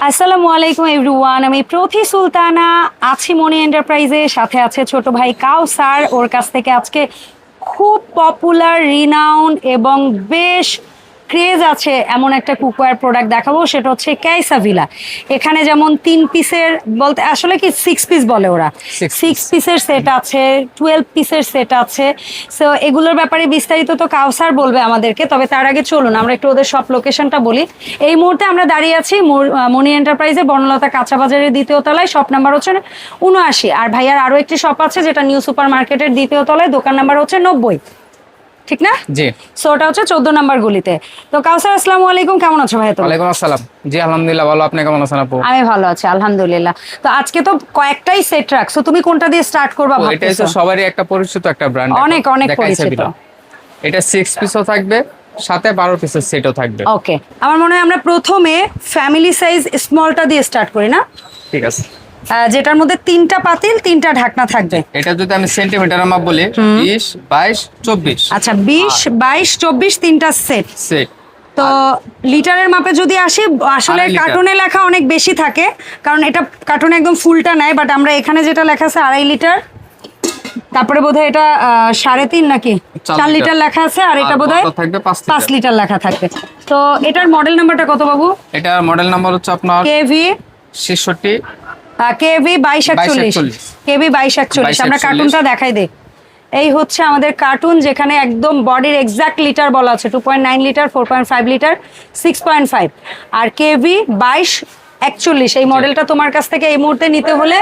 আসসালামু আলাইকুম এভরিওয়ান, আমি প্রথি সুলতানা, আছি মনি এন্টারপ্রাইজে, সাথে আছে ছোট ভাই কাউসার, ওর কাছ থেকে আজকে খুব পপুলার রিনাউন্ড এবং বেশ ক্রেজ আছে এমন একটা কুকওয়্যার প্রোডাক্ট দেখাবো সেটা হচ্ছে ক্যাইসাভিলা এখানে যেমন তিন পিসের বলতে আসলে কি সিক্স পিস বলে ওরা? সিক্স পিসের সেট আছে টুয়েলভ পিসের সেট আছে। সো এগুলোর ব্যাপারে বিস্তারিত তো কাউসার বলবে আমাদেরকে তবে তার আগে চলুন আমরা একটু ওদের সব লোকেশনটা বলি। এই মুহূর্তে আমরা দাঁড়িয়ে আছি মনি এন্টারপ্রাইজে বনলতা কাঁচা বাজারের দ্বিতীয় তলায়। শপ নাম্বার হচ্ছে উনআশি আর ভাইয়ার আরও একটি শপ আছে যেটা নিউ সুপার মার্কেটের দ্বিতীয় তলায়। দোকান নাম্বার হচ্ছে নব্বই। ঠিক না? জি। সো ওটা হচ্ছে চোদ্দ নাম্বার গুলিতে। তো কাউসার আসসালামু আলাইকুম কেমন আছো ভাইয়া তুমি? ওয়ালাইকুম আসসালাম। জি আলহামদুলিল্লাহ ভালো। আপনি কেমন আছেন আপু? আমি ভালো আছি আলহামদুলিল্লাহ। তো আজকে তো কয়েকটাই সেট রাখছো তুমি কোনটা দিয়ে স্টার্ট করবা তো এটাই তো সবারই একটা পরিচিত একটা ব্র্যান্ড অনেক, অনেক পরিচিত। এটা সিক্স পিসও থাকবে সাথে বারো পিসের সেটও থাকবে। ওকে আমার মনে হয় আমরা প্রথমে ফ্যামিলি সাইজ স্মলটা দিয়ে স্টার্ট করি না? ঠিক আছে। যেটার মধ্যে তিনটা পাতিল তিনটা ঢাকনা থাকবে। এটা যদি আমি সেন্টিমিটারের মাপ বলি বিশ বাইশ চব্বিশ। আচ্ছা বিশ বাইশ চব্বিশ তিনটা সেট সেট তো লিটারের মাপে যদি আসি আসলে কার্টুনে লেখা অনেক বেশি থাকে কারণ এটা কার্টুনে একদম ফুলটা নেয় বাট আমরা এখানে যেটা লেখা আছে আড়াই লিটার। তারপরে বোধহয় এটা সাড়ে তিন নাকি? চার লিটার। লেখা আছে আর এটা বোধহয় পাঁচ। লিটার। লেখা থাকবে। তো এটার মডেল নাম্বারটা কত বাবু? এটার মডেল নাম্বার হচ্ছে আপনার কেভি ছেষট্টি কেভি বাইশ একচল্লিশ। 2241 কেভি বাইশ একচল্লিশ। আমরা 2241 কার্টুনটা দেখাই দিই। এই হচ্ছে আমাদের কার্টুন যেখানে একদম বডির এক্সাক্ট লিটার বলা আছে two point nine litre four point five litre six point five আর কেভি বাইশ একচল্লিশ। এই মডেলটা তোমার কাছ থেকে এই মুহূর্তে নিতে হলে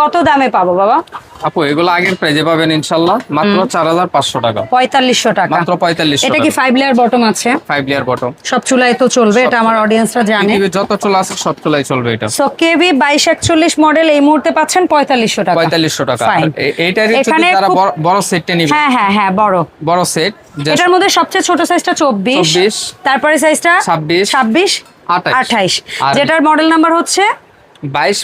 কত দামে পাবো বাবা? আপু এগুলো আগের প্রাইজে পাবেন মাত্র চার হাজার পাঁচশো টাকা। পঁয়তাল্লিশশো টাকা। মাত্র পঁয়তাল্লিশশো এটা কি ফাইভ লেয়ার বটম আছে? ফাইভ লিয়ার বটম সব চুলায় তো চলবে এটা আমার অডিয়েন্সরা জানে। যত চলে আছে সব চলাই চলবে এটা। সো বাইশ একচল্লিশ মডেল এই মুহূর্তে পাচ্ছেন পঁয়তাল্লিশশো টাকা। পঁয়তাল্লিশশো টাকা। Fine. এইটারই যদি যারা বড়- সেটটা হ্যাঁ হ্যাঁ হ্যাঁ বড়। বড় সেট এটার মধ্যে সবচেয়ে ছোট সাইজটা চব্বিশ। 24 তারপরে সাইজটা 26 ছাব্বিশ 28 আঠাইশ। আর- যেটার মডেল নাম্বার হচ্ছে বাইশ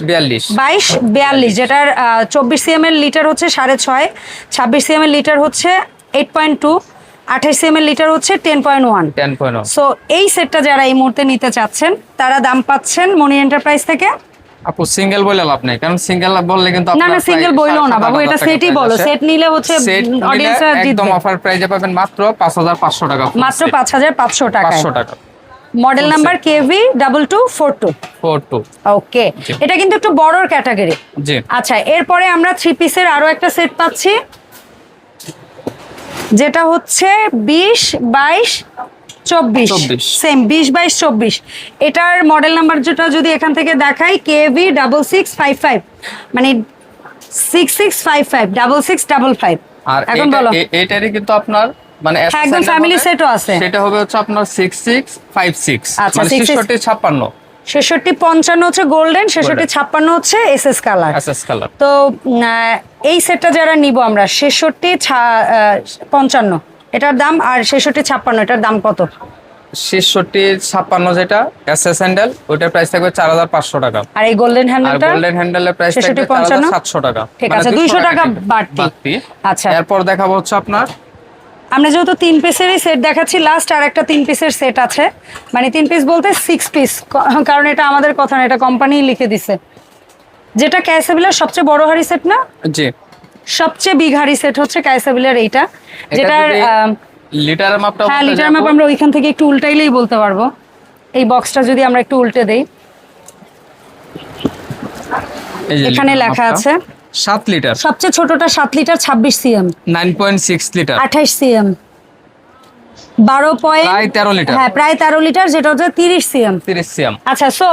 বিয়াল্লিশ। যেটার চব্বিশ সিএম এর লিটার হচ্ছে সাড়ে ছয় ছাব্বিশ সিএম এর লিটার হচ্ছে এইট পয়েন্ট টু আঠাইশ এর লিটার হচ্ছে টেন পয়েন্ট ওয়ান। সো এই সেটটা যারা এই মুহূর্তে নিতে চাচ্ছেন তারা দাম পাচ্ছেন মনি এন্টারপ্রাইজ থেকে। আপু সিঙ্গেল বলে লাভ নেই কারণ সিঙ্গেল বললে কিন্তু না না সিঙ্গেল বইলো না বাবু এটা সেটই বলো সেট নিলে হচ্ছে অডিয়েন্সরা একদম অফার প্রাইজে পাবেন মাত্র পাঁচ হাজার পাঁচশো টাকা মাত্র টাকা। Model number KV double two four two four two okay এটা কিন্তু একটু বড়র ক্যাটাগরি জি। আচ্ছা এরপরে আমরা থ্রি পিসের আরও একটা সেট পাচ্ছি। যেটা হচ্ছে বিশ বাইশ চব্বিশ। সেম বিশ বাইশ চব্বিশ। এটার মডেল নাম্বার যেটা যদি এখান থেকে দেখাই KV double six five five মানে six six five five double six double five আর এখন বলো। এটারই কিন্তু আপনার মানে হ্যাঁ, একদম SSL family হবে, set ও আছে। সেটা হবে হচ্ছে আপনার সিক্স সিক্স ফাইভ সিক্স আচ্ছা, মানে 66 ছেষট্টি পঞ্চান্ন হচ্ছে গোল্ডেন ছেষট্টি ছাপ্পান্ন হচ্ছে এস এস কালার কালার তো এই সেটটা যারা নিব আমরা ছেষট্টি পঞ্চান্ন এটার দাম আর ছেষট্টি ছাপ্পান্ন এটার দাম কত? ছেষট্টি ছাপ্পান্ন যেটা এস এস হ্যান্ডেল ওইটার প্রাইস থাকবে চার হাজার পাঁচশো টাকা। আর এই গোল্ডেন হ্যান্ডেলটা গোল্ডেন হ্যান্ডেলের প্রাইস 66, থাকবে চার 55? সাতশো টাকা। ঠিক মানে আছে, 200 200 টাকা। বাড়তি। আচ্ছা। এরপর দেখাবো হচ্ছে আপনার আমরা যেহেতু তিন পিসেরই সেট দেখাচ্ছি লাস্ট আর একটা তিন পিসের সেট আছে। মানে তিন পিস বলতে সিক্স পিস কারণ এটা আমাদের কথা না এটা কোম্পানি লিখে দিছে। যেটা ক্যাসাবিলার সবচেয়ে বড় হাড়ি সেট না? জি। সবচেয়ে বিগ হাড়ি সেট হচ্ছে ক্যাসাবিলার এইটা। যেটার আহ, লিটারের মাপটা হ্যাঁ লিটার মাপ আমরা ওইখান থেকে একটু উল্টাইলেই বলতে পারব। এই বক্সটা যদি আমরা একটু উল্টে দেই। এখানে লেখা আছে সাত লিটার? সবচেয়ে ছোটটা সাত লিটার ছাব্বিশ CM. Nine point six litre. আঠাইশ সিএম। বারো পয়েন্ট প্রায় 13 লিটার। হ্যাঁ প্রায় তেরো লিটার যেটা হচ্ছে তিরিশ সিএম। তিরিশ সিএম। আচ্ছা সো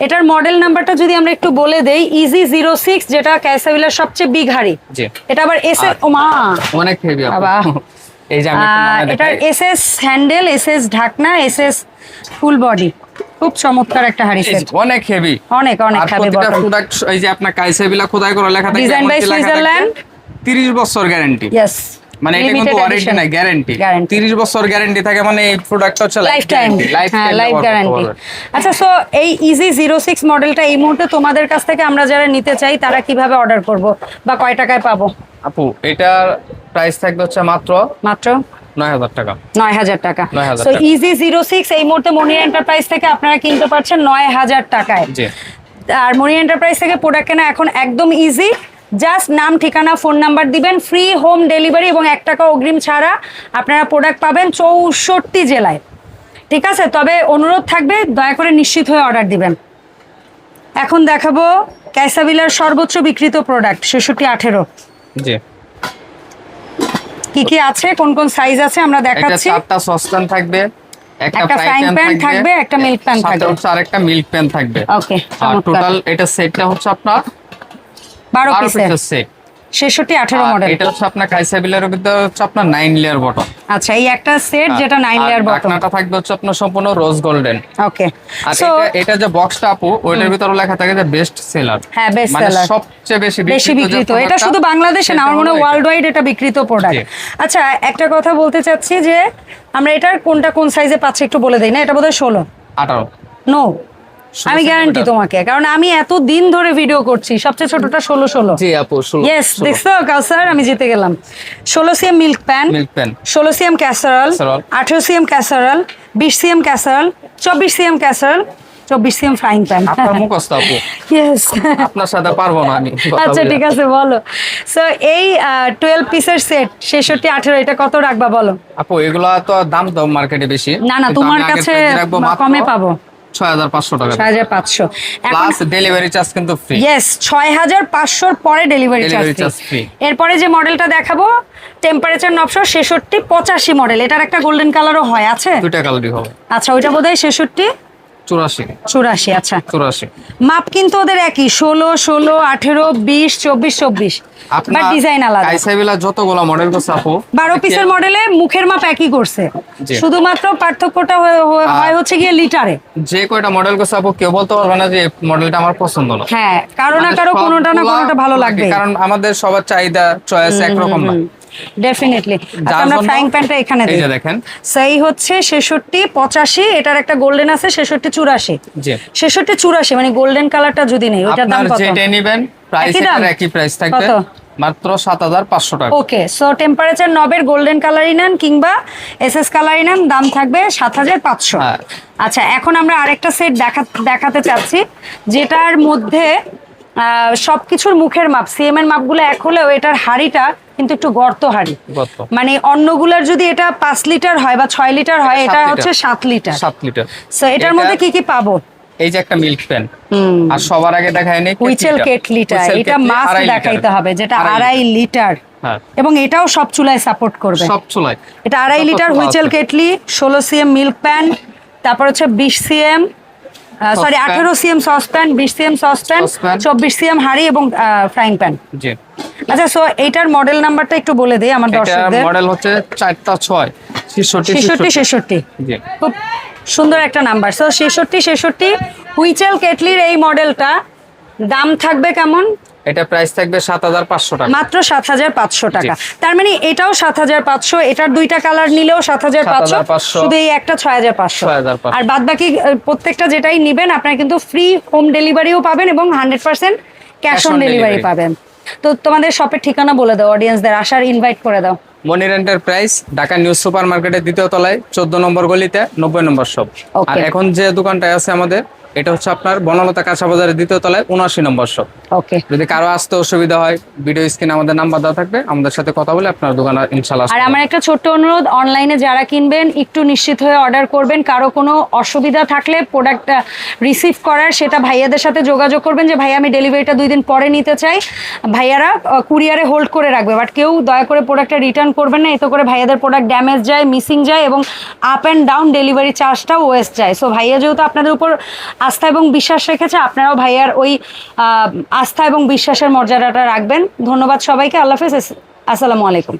এটার মডেল নাম্বারটা যদি আমরা একটু বলে দেই ইজি জিরো সিক্স যেটা ক্যাসাবিলার সবচেয়ে বিগ হাড়ি। জি। এটা আবার এস এস ও মা। অনেক হেভি বাবা। এই যে এটার। S S handle S S ঢাকনা এস এস ফুল বডি খুব চমৎকার একটা হাড়ি সেট অনেক হেভি অনেক অনেক খাবে প্রতিটা প্রোডাক্ট এই যে আপনার কাইসেবিলা খোদাই করে লেখা থাকে Design by Switzerland। 30 বছর গ্যারান্টি ইয়েস মানে এটা কিন্তু ওয়ারেন্টি না গ্যারান্টি 30 বছর গ্যারান্টি থাকে মানে এই প্রোডাক্টটা হচ্ছে লাইফ টাইম লাইফ গ্যারান্টি আচ্ছা সো এই ইজি জিরো সিক্স মডেলটা এই মুহূর্তে তোমাদের কাছ থেকে আমরা যারা নিতে চাই তারা কীভাবে অর্ডার করব বা কয় টাকায় পাবো? আপু এটার প্রাইস থাকবে হচ্ছে মাত্র মাত্র নয় হাজার টাকা। নয় হাজার টাকা। 9,000 টাকা। ইজি জিরো সিক্স এই মুহূর্তে মনি এন্টারপ্রাইজ থেকে আপনারা কিনতে পারছেন নয় হাজার টাকায়। জি। আর মনি এন্টারপ্রাইজ থেকে প্রোডাক্ট কেনা এখন একদম ইজি জাস্ট নাম ঠিকানা ফোন নাম্বার দিবেন ফ্রি হোম ডেলিভারি এবং এক টাকা অগ্রিম ছাড়া আপনারা প্রোডাক্ট পাবেন চৌষট্টি জেলায়। ঠিক আছে? তবে অনুরোধ থাকবে দয়া করে নিশ্চিত হয়ে অর্ডার দিবেন। এখন দেখাবো ক্যাসাবিলার সর্বোচ্চ বিক্রিত প্রোডাক্ট ছেষট্টি আঠেরো। জি। কি কি আছে? কোন কোন সাইজ আছে? আমরা দেখাচ্ছি। চারটা সসপ্যান থাকবে একটা ফ্রাইং প্যান থাকবে, একটা মিল্ক সাথে থাকবে। হচ্ছে আরেকটা মিল্ক প্যান থাকবে। ওকে আর টোটাল এটা সেটটা হচ্ছে আপনার বারো বারো পিসের পিসের সেট ছেষট্টি আঠেরো মডেল এটা হচ্ছে আপনার কাইসাবিলার ভিতরে হচ্ছে আপনার নাইন লেয়ার বটম আচ্ছা এই একটা সেট যেটা নাইন লেয়ার বটম ঢাকনাটা থাকবে হচ্ছে আপনার সম্পূর্ণ রোজ গোল্ডেন ওকে আর এটা যে বক্সটা আপু ওইটার ভিতরে লেখা থাকে যে বেস্ট সেলার হ্যাঁ বেস্ট মানে সেলার সবচেয়ে বেশি বেশি বিক্রিত। এটা শুধু বাংলাদেশে না আমার মনে হয় ওয়ার্ল্ড ওয়াইড এটা বিক্রিত প্রোডাক্ট আচ্ছা একটা কথা বলতে চাচ্ছি যে আমরা এটার কোনটা কোন সাইজে পাচ্ছি একটু বলে দিই না? এটা বোধহয় ষোলো। আঠারো। নো আমি গ্যারান্টি তোমাকে কারণ আমি এত দিন ধরে ভিডিও করছি সবচেয়ে ছোটটা ষোলো ষোলো। জি আপু ইয়েস দেখছ কাউসার আমি জিতে গেলাম। ষোলো CM milk pan milk pan ষোলো সিএম ক্যাসারল। আঠেরো সিএম ক্যাসারল বিশ সিএম ক্যাসারল চব্বিশ সিএম ক্যাসারল চব্বিশ সিএম ফ্রাইং প্যান আপনার মুখস্থ আপু। ইয়েস আপনার সাথে পারব না আমি আচ্ছা ঠিক আছে বলো। সো এই টুয়েলভ পিসের সেট ছেষট্টি আঠেরো এটা কত রাখবা বলো? আপু এগুলা তো দাম তো মার্কেটে বেশি। না না তোমার কাছে কমে পাবো। পাঁচশো টাকা। প্লাস ডেলিভারি চার্জ কিন্তু ফ্রি পরে ডেলিভারি চার্জ এরপরে যে মডেলটা দেখাবো টেম্পারেচার নবশো ছেষট্টি পঁচাশি মডেল এটার একটা গোল্ডেন কালারও হয় আছে? দুইটা কালারই হবে। আচ্ছা ওইটা বোধ হয় ছেষট্টি। চুরাশি। চুরাশি আচ্ছা। চুরাশি। মাপ কিন্তু ওদের একই ষোলো ষোলো আঠেরো বিশ চব্বিশ চব্বিশ। বাট আপনার ডিজাইন আলাদা। কাইসাইবিলা যতগুলো মডেল করছে আপু বারো পিসের মডেলে মুখের মাপ একই করছে। শুধুমাত্র পার্থক্যটা হয়- হচ্ছে গিয়ে লিটারে যে কয়টা মডেল করছে আপু কেউ বলতে পারবে না যে মডেলটা আমার পছন্দ না। হ্যাঁ কারও না মানে কারও কোনোটা না কোনোটা ভালো লাগবে কারণ আমাদের সবার চাহিদা চয়েস একরকম না। ডেফিনেটলি যার আমরা ফ্রাইং প্যানটা এখানে দিই দেখেন। সেই হচ্ছে ছেষট্টি পঁচাশি এটার একটা গোল্ডেন আছে ছেষট্টি চুরাশি। জি। ছেষট্টি চুরাশি মানে গোল্ডেন কালারটা যদি নেই ওইটার দাম কত? যেটাই নেবেন প্রাইস দাম? একই প্রাইস থাকবে? মাত্র সাত হাজার পাঁচশো টাকা। ওকে সো টেম্পারেচার নবের গোল্ডেন কালারই নেন কিংবা এস এস কালারই নেন দাম থাকবে সাত হাজার পাঁচশো। হ্যাঁ। আচ্ছা এখন আমরা আরেকটা সেট দেখা দেখাতে চাচ্ছি যেটার মধ্যে আহ, সবকিছুর মুখের মাপ সিএম এর মাপগুলো এক হলেও এটার হাড়িটা কিন্তু একটু গর্ত হাড়ি। মানে অন্যগুলার যদি এটা পাঁচ লিটার হয় বা ছয় লিটার হয় এটা হচ্ছে সাত লিটার। সাত লিটার। সো এটার মধ্যে কি কি পাবো? এই যে একটা মিল্ক প্যান আর সবার আগে দেখায় নেই হুইচেল কেটলিটা। এটা মাস্ট দেখাইতে হবে যেটা আড়াই লিটার। হ্যাঁ। এবং এটাও সব চুলায় সাপোর্ট করবে। সব চুলাই এটা আড়াই লিটার চুলা হুইচেল কেটলি ষোলো সিএম মিল্ক প্যান তারপর হচ্ছে বিশ সিএম সরি আঠারো সিএম সসপ্যান বিশ সিএম সসপ্যান চব্বিশ সিএম হাঁড়ি এবং ফ্রাইং প্যান জি। আচ্ছা সো এইটার মডেল নাম্বারটা একটু বলে দিই আমার দর্শকদের। মডেল হচ্ছে চারটা ছয়। ছেষট্টি ছেষট্টি ছেষট্টি। খুব সুন্দর একটা নাম্বার সো ছেষট্টি ছেষট্টি হুইচেল কেটলির এই মডেলটা দাম থাকবে কেমন? এটা প্রাইস থাকবে সাত হাজার পাঁচশো টাকা। মাত্র সাত হাজার পাঁচশো টাকা। তার মানে এটাও সাত হাজার পাঁচশো এটার দুইটা কালার নিলেও সাত হাজার পাঁচশো 7,500 শুধু এই একটা ছয় হাজার পাঁচশো। 6,500 আর বাদ বাকি প্রত্যেকটা যেটাই নিবেন আপনারা কিন্তু ফ্রি হোম ডেলিভারিও পাবেন এবং hundred percent cash on delivery পাবেন। তো তোমাদের শপের ঠিকানা বলে দাও অডিয়েন্সদের আসার ইনভাইট করে দাও। Monir enterprise Dhaka new super মার্কেটের দ্বিতীয় তলায় চোদ্দ নম্বর গলিতে নব্বই নম্বর শপ আর এখন যে দোকানটা আছে আমাদের এটা হচ্ছে আপনার বনলতা কাঁচা বাজারের দ্বিতীয় তলায় উনআশি নম্বর শপ। ওকে। যদি কারও আসতে অসুবিধা হয় ভিডিও স্ক্রিনে আমাদের নাম্বার দেওয়া থাকবে আমাদের সাথে কথা বলে আপনার দোকানে ইনশাল্লাহ আর আমার একটা ছোট্ট অনুরোধ অনলাইনে যারা কিনবেন একটু নিশ্চিত হয়ে অর্ডার করবেন। কারও কোনো অসুবিধা থাকলে প্রোডাক্ট রিসিভ করার সেটা ভাইয়াদের সাথে যোগাযোগ করবেন যে ভাই আমি ডেলিভারিটা দুই দিন পরে নিতে চাই। ভাইয়ারা কুরিয়ারে হোল্ড করে রাখবে। বাট কেউ দয়া করে প্রোডাক্টটা রিটার্ন করবেন না এতে করে ভাইয়াদের প্রোডাক্ট ড্যামেজ যায় মিসিং যায় এবং আপ অ্যান্ড ডাউন ডেলিভারি চার্জটাও ওয়েস্ট যায়। সো ভাইয়া যেহেতু আপনাদের উপর আস্থা এবং বিশ্বাস রেখেছে, আপনারাও ভাইয়ার ওই আস্থা এবং বিশ্বাসের মর্যাদাটা রাখবেন। ধন্যবাদ সবাইকে, আল্লাহ হাফেজ আসসালামু আলাইকুম।